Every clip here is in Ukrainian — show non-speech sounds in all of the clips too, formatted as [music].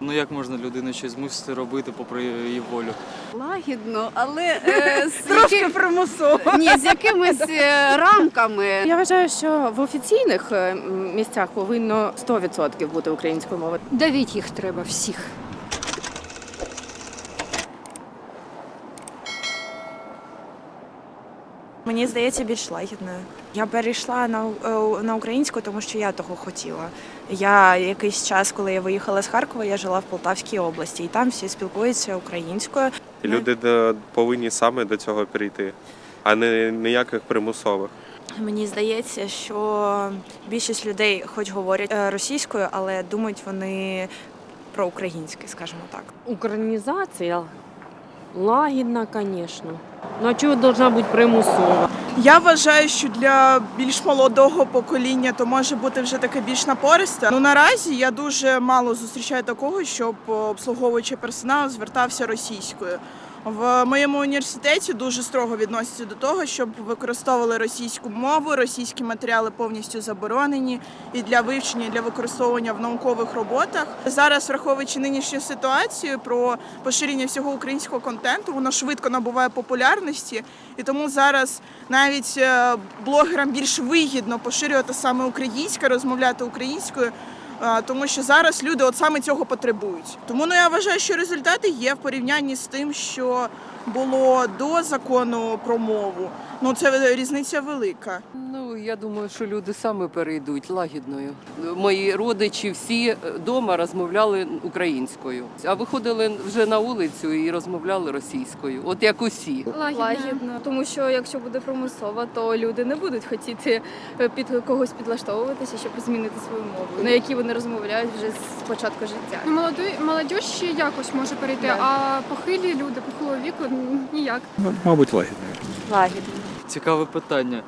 Ну як можна людину щось змусити робити попри її волю? Лагідно, але е, [laughs] з Трошки примусово. ні, з якимись е, рамками. Я вважаю, що в офіційних е, місцях повинно 100% бути українською мовою. Давіть їх треба всіх. Мені здається, більш лагідною. Я перейшла на, е, на українську, тому що я того хотіла. Я якийсь час, коли я виїхала з Харкова, я жила в Полтавській області, і там всі спілкуються українською. Люди до- повинні саме до цього прийти, а не ніяких примусових. Мені здається, що більшість людей, хоч говорять е, російською, але думають вони про українське, скажімо так. Українізація лагідна, звісно. А чого должна бути примусова? Я вважаю, що для більш молодого покоління то може бути вже таке більш напористе. Ну наразі я дуже мало зустрічаю такого, щоб обслуговуючий персонал звертався російською. В моєму університеті дуже строго відносяться до того, щоб використовували російську мову. Російські матеріали повністю заборонені і для вивчення, і для використовування в наукових роботах. Зараз, враховуючи нинішню ситуацію про поширення всього українського контенту, воно швидко набуває популярності, і тому зараз навіть е, блогерам більш вигідно поширювати саме українське, розмовляти українською. Тому що зараз люди от саме цього потребують. Тому ну я вважаю, що результати є в порівнянні з тим, що було до закону про мову. Ну це різниця велика. Ну, я думаю, що люди саме перейдуть лагідною. Мої родичі всі вдома розмовляли українською, а виходили вже на вулицю і розмовляли російською, от як усі. Лагідно, тому що якщо буде примусово, то люди не будуть хотіти е, під когось підлаштовуватися, щоб змінити свою мову, на якій вони розмовляють вже з початку життя. Ну, молоді, молодь ще якось може перейти, Да. а похилі люди похилого віку ніяк. Мабуть, лагідною. Лагідно. Цікаве питання.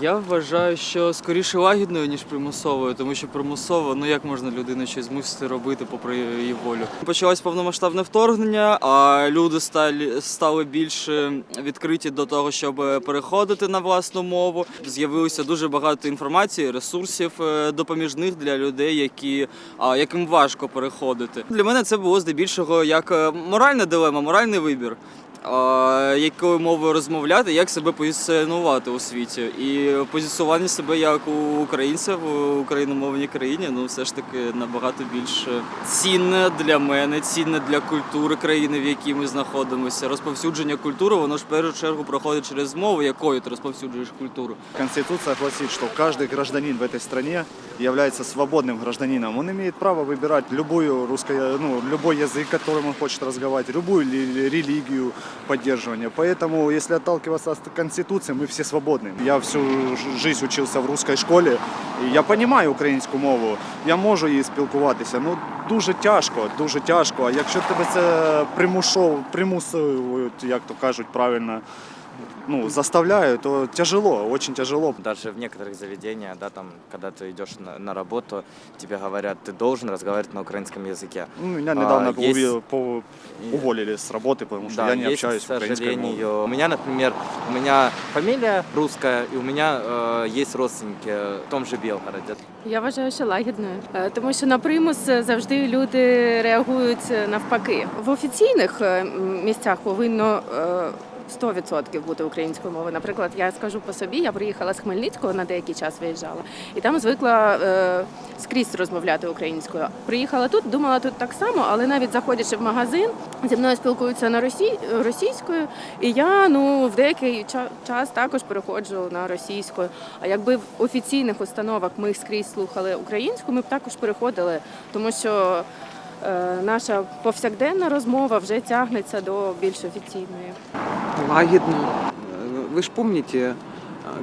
Я вважаю, що скоріше лагідною, ніж примусовою, тому що примусово, ну як можна людину щось змусити робити попри її волю. Почалось повномасштабне вторгнення, а люди стали, стали більш відкриті до того, щоб переходити на власну мову. З'явилося дуже багато інформації, ресурсів е, допоміжних для людей, які, яким важко переходити. Для мене це було здебільшого як е, моральна дилема, моральний вибір А, якою мовою розмовляти, як себе позиціонувати у світі. І позиціонування себе як у українця в україномовній країні, ну все ж таки набагато більш цінне для мене, цінне для культури країни, в якій ми знаходимося. Розповсюдження культури, воно ж в першу чергу проходить через мову, якою ти розповсюджуєш культуру. Конституция гласит, что каждый гражданин в этой стране является свободным гражданином. Он имеет право выбирать любую русско- ну, любой язык, которым он хочет разговаривать, любую ли- религию поддерживания. Поэтому, если отталкиваться от Конституции, мы все свободны. Я всю ж- жизнь учился в русской школе, і я розумію українську мову, я можу її спілкуватися. Ну дуже тяжко, дуже тяжко. А якщо тебе це примушов, примусують, як то кажуть правильно, ну, заставляют, то тяжело, очень тяжело. Даже в некоторых заведениях, да, там, когда ты идешь на, на работу, тебе говорят, ты должен разговаривать на украинском языке. Ну, меня недавно А, есть- уве- по- И- уволили с работы, потому что Да, я не есть, общаюсь к украинской сожалению. мовой. У меня, например, у меня фамилия русская, и у меня э, есть родственники в том же Белгороде. Я вважаю, що лагідною, Е, тому що на примус завжди люди реагують е, навпаки. В офіційних е, м, місцях повинно е, 100% бути українською мовою. Наприклад, я скажу по собі, я приїхала з Хмельницького на деякий час виїжджала, і там звикла е, скрізь розмовляти українською. Приїхала тут, думала тут так само, але навіть заходячи в магазин, зі мною спілкуються на росій, російською, і я ну в деякий час також переходжу на російську. А якби в офіційних установах ми скрізь слухали українську, ми б також переходили, тому що е, наша повсякденна розмова вже тягнеться до більш офіційної. Лагідно. Ви ж пам'ятаєте,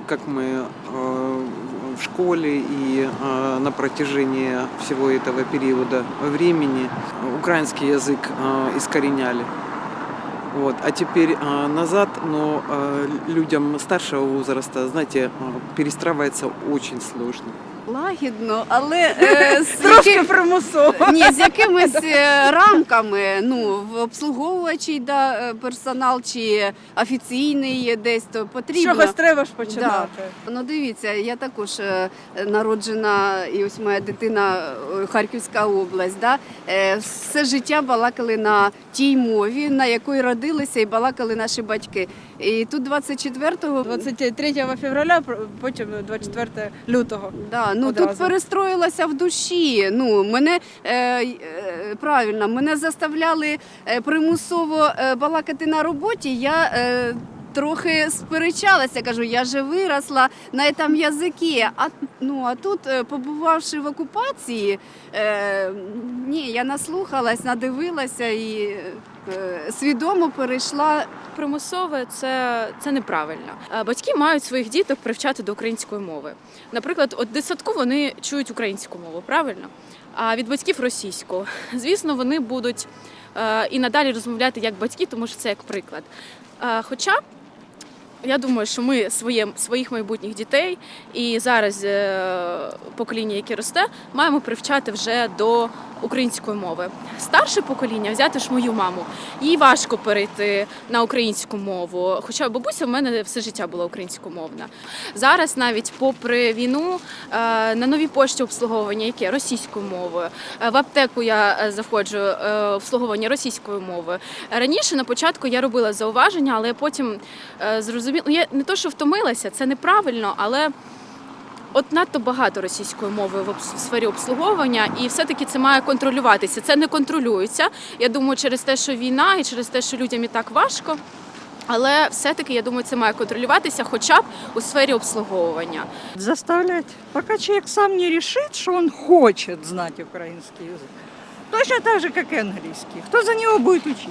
як ми э, в школе и э, на протяжении всего этого периода времени украинский язык э, искореняли. Вот. А теперь э, назад, но э, людям старшего возраста, знаете, э, перестраиваться очень сложно. Лагідно, але е, [laughs] з Трошки примусово. ні, з якимись е, рамками. Ну, в обслуговуючий да, е, персонал чи офіційний десь то потрібно. чогось треба ж починати. Ну дивіться, я також е, народжена, і ось моя дитина Харківська область, да, е, все життя балакали на тій мові, на якої родилися і балакали наші батьки. І тут 24-го 23 февраля, потім 24 лютого. Да, ну Одразу. тут перестроїлася в душі. Ну мене е, е, правильно, мене заставляли е, примусово е, балакати на роботі. Я е, трохи сперечалася, кажу, я же виросла на цьому язикі. А ну а тут, е, побувавши в окупації, е, ні, я наслухалась, надивилася і свідомо перейшла Примусове це, це неправильно. Е, Батьки мають своїх діток привчати до української мови. Наприклад, от дитсадку вони чують українську мову, правильно? А від батьків російську. Звісно, вони будуть е, і надалі розмовляти як батьки, тому що це як приклад. Е, Хоча я думаю, що ми своє, своїх майбутніх дітей і зараз е, покоління, яке росте, маємо привчати вже до української мови. Старше покоління, взяти ж мою маму, їй важко перейти на українську мову. Хоча бабуся в мене все життя була українськомовна. Зараз, навіть попри війну, е, на новій пошті обслуговування, яке російською мовою, Е, в аптеку я е, заходжу обслуговування російською мовою. Раніше на початку я робила зауваження, але потім зрозуміла, ну, я не то, що втомилася, це неправильно, але. От надто багато російської мови в сфері обслуговування, і все-таки це має контролюватися. Це не контролюється. Я думаю, через те, що війна, і через те, що людям і так важко. Але все-таки я думаю, це має контролюватися, хоча б у сфері обслуговування. Заставлять. Пока человек сам не решит, что он хочет знать украинский язык. Точно так же, как и английский. Кто за него будет учить?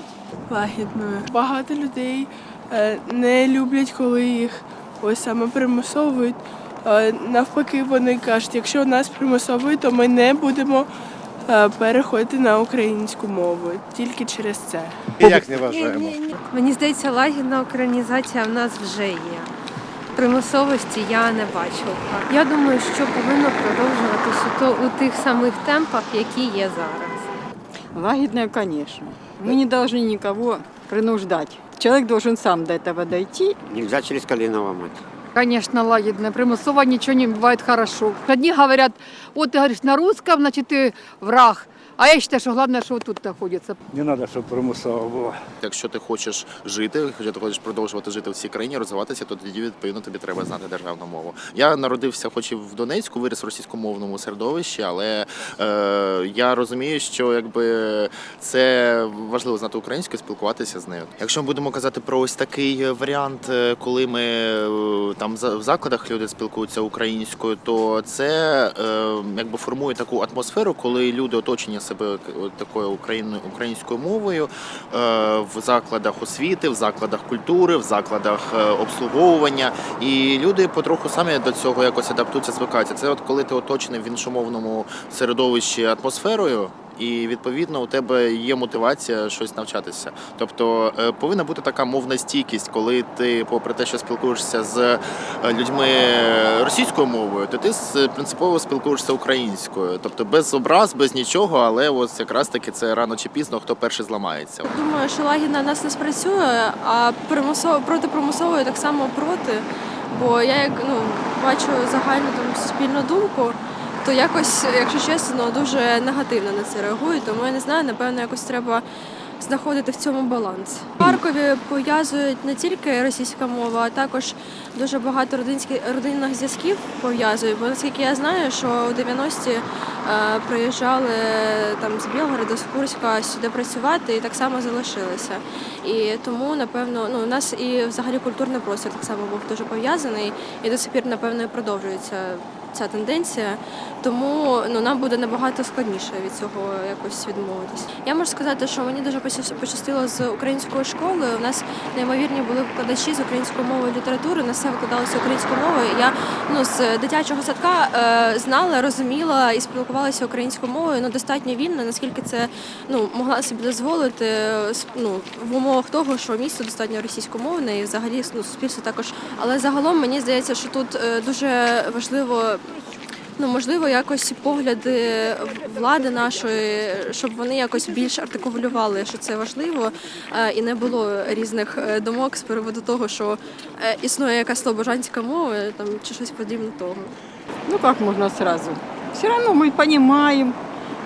Лагідною. Багато людей е, не люблять, коли їх ось саме примусовують. Е, Навпаки, вони кажуть, якщо нас примусовують, то ми не будемо е, переходити на українську мову тільки через це. Як не вважаємо? Мені здається, лагідна українізація в нас вже є. Примусовості я не бачу. Я думаю, що повинно продовжуватися то у тих самих темпах, які є зараз. Лагідная, конечно. Мы не должны никого принуждать. Человек должен сам до этого дойти. Нельзя через колено ломать. Конечно, лагідне. Примусово ничего не бывает хорошо. Одни говорят, вот ты говоришь на русском, значит ты враг. А я считаю, что главное, что вот тут находится. Не треба, щоб примусово було. Якщо ти хочеш жити, якщо ти хочеш продовжувати жити в цій країні, розвиватися, то тоді відповідно тобі треба знати державну мову. Я народився, хоч і в Донецьку, виріс в російськомовному середовищі, але е, я розумію, що якби це важливо знати українську, спілкуватися з нею. Якщо ми будемо казати про ось такий варіант, е, коли ми е, там в закладах люди спілкуються українською, то це е, якби формує таку атмосферу, коли люди оточення себе такою українською мовою е, в закладах освіти, в закладах культури, в закладах е, обслуговування. І люди потроху самі до цього якось адаптуються, звикаються. Це от коли ти оточений в іншомовному середовищі атмосферою. І відповідно у тебе є мотивація щось навчатися. Тобто е, повинна бути така мовна стійкість, коли ти, попри те, що спілкуєшся з е, людьми російською мовою, то ти принципово спілкуєшся українською, тобто без образ, без нічого, але ось якраз таки це рано чи пізно хто перший зламається. Думаю, що лагідна нас не спрацює, а примусово проти примусової так само проти. Бо я як ну бачу загальну там суспільну думку, то якось, якщо чесно, дуже негативно на це реагую. Тому я не знаю, напевно, якось треба знаходити в цьому баланс. В Харкові пов'язують не тільки російська мова, а також дуже багато родинських родинних зв'язків пов'язують. Бо наскільки я знаю, що у 90-ті е, приїжджали там з Білгорода, з Курська сюди працювати і так само залишилися. І тому, напевно, ну у нас і взагалі культурний простір так само був дуже пов'язаний, і до сих пір, напевно, продовжується ця тенденція. Тому ну нам буде набагато складніше від цього якось відмовитись. Я можу сказати, що мені дуже пощастило з української школи. У нас неймовірні були викладачі з української мови і літератури. На все викладалося українською мовою. Я ну з дитячого садка е, знала, розуміла і спілкувалася українською мовою ну достатньо вільно, наскільки це ну могла собі дозволити е, ну, в умовах того, що місто достатньо російськомовне і взагалі ну, суспільство також. Але загалом мені здається, що тут е, дуже важливо. Ну, можливо, якось погляди влади нашої, щоб вони якось більш артикулювали, що це важливо, е, і не було різних е, думок з приводу того, що е, існує якась слобожанська мова там, чи щось подібне того. Ну як можна одразу? Все одно ми понимаем,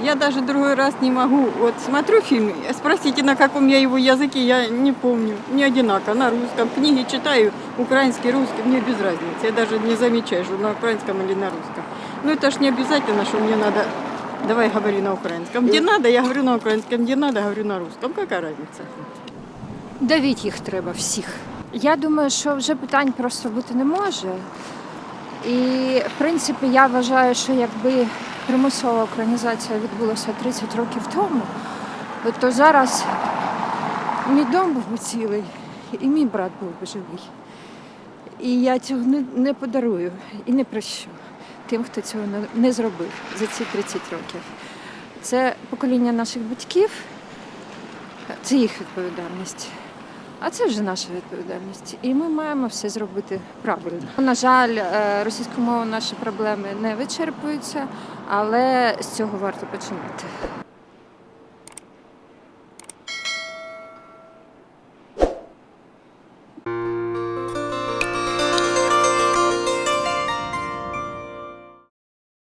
Я даже другой раз не могу. Вот смотрю фильм, спросите, на каком я его языке, я не помню. Не одинаково, на русском. Книги читаю, украинский, русский, мне без разницы. Я даже не замечаю, что на украинском или на русском. Ну это ж не обязательно, что мне надо, давай говори на украинском. Где надо, я говорю на украинском, где надо, говорю на русском. Какая разница? Давіть їх треба всіх. Я думаю, що вже питань просто бути не може. І в принципі я вважаю, що якби примусова українізація відбулася 30 років тому, то зараз мій дом був би цілий, і мій брат був би живий. І я цього не, не подарую і не прощу тим, хто цього не, не зробив за ці 30 років. Це покоління наших батьків, це їх відповідальність. А це вже наша відповідальність. І ми маємо все зробити правильно. На жаль, е, російською мовою наші проблеми не вичерпуються, але з цього варто починати.